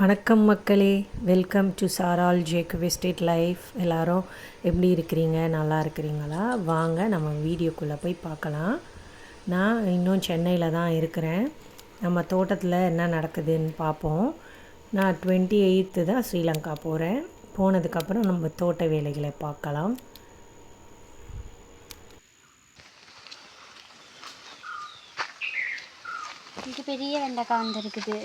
வணக்கம் மக்களே. Welcome to சாரால் ஜேக் எஸ்டேட் லைஃப் எல்லாரும் எப்படி இருக்கிறீங்க? நல்லா இருக்கிறீங்களா? வாங்க நம்ம வீடியோக்குள்ளே போய் பார்க்கலாம். நான் இன்னும் சென்னையில் தான் இருக்கிறேன். நம்ம தோட்டத்தில் என்ன நடக்குதுன்னு பார்ப்போம். நான் டுவெண்ட்டி எயித்து தான் ஸ்ரீலங்கா போகிறேன் போனதுக்கப்புறம் நம்ம தோட்ட வேலைகளை பார்க்கலாம். இது பெரிய வெண்டைக்காய் வந்துருக்குது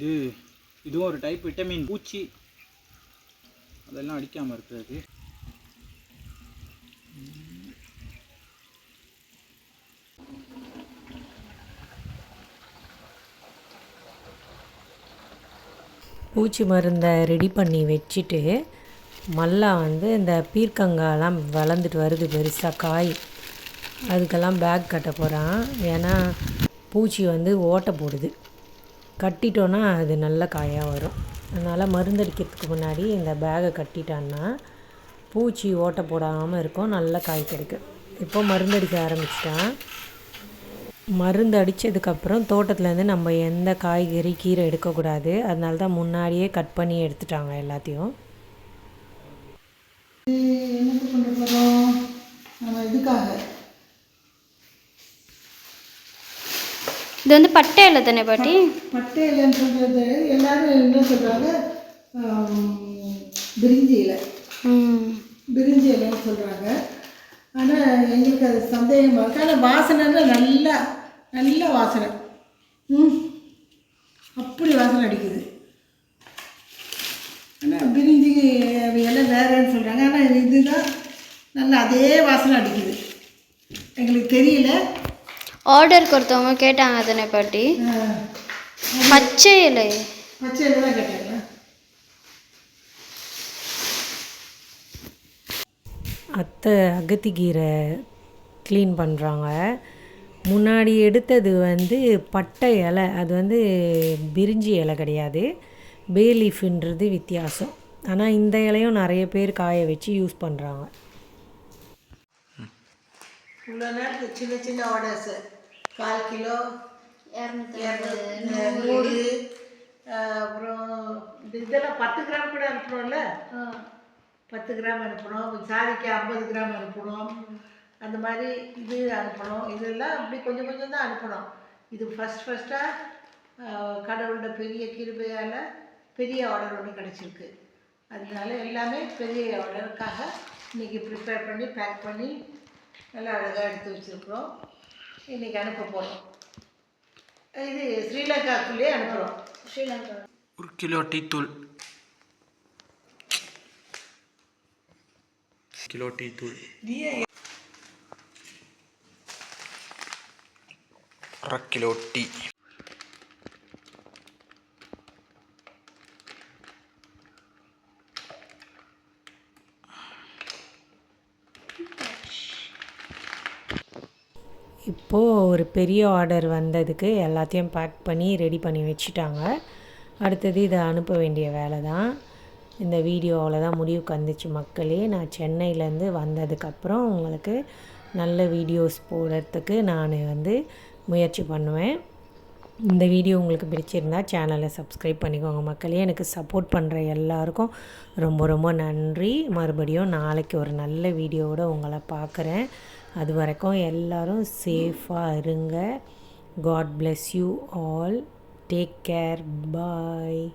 இது இதுவும் ஒரு டைப் விட்டமின் பூச்சி. அதெல்லாம் அடிக்காமல் இருக்கிறது. பூச்சி மருந்தை ரெடி பண்ணி வச்சுட்டு மல்லா வந்து இந்த பீர்க்கங்காலாம் வளர்ந்துட்டு வருது பெருசாக காய். அதுக்கெல்லாம் பேக் கட்ட போகிறான் ஏன்னா பூச்சி வந்து ஓட்டை போடுது. கட்டிட்டோன்னா அது நல்ல காயாக வரும். அதனால் மருந்தடிக்கிறதுக்கு முன்னாடி இந்த பேகை கட்டிட்டான்னா பூச்சி ஓட்டை போடாமல் இருக்கும். நல்ல காய் கிடைக்கும். இப்போ மருந்தடிக்க ஆரம்பிச்சிட்டான் மருந்து அடித்ததுக்கப்புறம் தோட்டத்துலேருந்து நம்ம எந்த காய்கறி கீரை எடுக்கக்கூடாது. அதனால தான் முன்னாடியே கட் பண்ணி எடுத்துட்டாங்க எல்லாத்தையும். என்ன கொண்டு போகிறோம் நம்ம இதுக்காக. இது வந்து பட்டை இல்லை தானே பாட்டி? பட்டை இலைன்னு சொல்கிறது எல்லாரும் என்ன சொல்கிறாங்க பிரிஞ்சி இலை. பிரிஞ்சி இலைன்னு சொல்கிறாங்க ஆனால் எங்களுக்கு அது சந்தேகமாக இருக்கு. ஆனால் வாசனைன்னா நல்லா நல்ல வாசனை. ம். அப்படி வாசனை அடிக்குது. ஆனால் பிரிஞ்சி இலை வேறேன்னு சொல்கிறாங்க ஆனால் இதுதான் நல்லா அதே வாசனை அடிக்குது. எங்களுக்கு தெரியல. ஆர்டருக்கு ஒருத்தவங்க கேட்டாங்க தானே பாட்டி? பச்சை இலை. பச்சை இலை தான் கேட்டாங்களா? அத்தை அகத்திக்கீரை க்ளீன் பண்ணுறாங்க முன்னாடி எடுத்தது வந்து பட்டை இலை. அது வந்து பிரிஞ்சி இலை கிடையாது. பே லீஃப்ன்றது வித்தியாசம். ஆனால் இந்த இலையும் நிறைய பேர் காய வச்சு யூஸ் பண்ணுறாங்க இவ்வளோ நேரத்தில் சின்ன சின்ன ஆர்டர்ஸு கால் கிலோ நூறு. அப்புறம் இதெல்லாம் பத்து கிராம் கூட அனுப்புகிறோம்ல பத்து கிராம் அனுப்புகிறோம் சாரிக்கு ஐம்பது கிராம் அனுப்புகிறோம் அந்த மாதிரி இது அனுப்பணும் இதெல்லாம் அப்படி கொஞ்சம் கொஞ்சம் தான் அனுப்பணும் இது ஃபஸ்ட் ஃபஸ்ட்டாக கடவுளோட பெரிய கிருபையால் பெரிய ஆர்டர் ஒன்று கிடச்சிருக்கு. அதனால எல்லாமே பெரிய ஆர்டருக்காக இன்றைக்கி ப்ரிப்பேர் பண்ணி பேக் பண்ணி நல்லா அழகாக எடுத்து வச்சுருக்குறோம். இன்றைக்கி அனுப்ப போகிறோம் இது ஸ்ரீலங்காக்குள்ளேயே அனுப்புகிறோம் ஸ்ரீலங்கா. ஒரு கிலோ டீத்தூள் கிலோ டீத்தூள் அரை கிலோ டீ. இப்போது ஒரு பெரிய ஆர்டர் வந்ததுக்கு எல்லாத்தையும் பேக் பண்ணி ரெடி பண்ணி வச்சுட்டாங்க. அடுத்தது இதை அனுப்ப வேண்டிய வேலை தான் இந்த வீடியோவில் தான் முடிவுக்கு வந்துச்சு மக்களே. நான் சென்னையிலேருந்து வந்ததுக்கப்புறம் உங்களுக்கு நல்ல வீடியோஸ் போடுறதுக்கு நான் வந்து முயற்சி பண்ணுவேன். இந்த வீடியோ உங்களுக்கு பிடிச்சிருந்தா சேனலை சப்ஸ்கிரைப் பண்ணிக்கோங்க மக்களே. எனக்கு சப்போர்ட் பண்ணுற எல்லாருக்கும் ரொம்ப ரொம்ப நன்றி. மறுபடியும் நாளைக்கு ஒரு நல்ல வீடியோவோடு உங்களை பார்க்குறேன். அது வரைக்கும் எல்லோரும் சேஃபாக இருங்க. God bless you all take care bye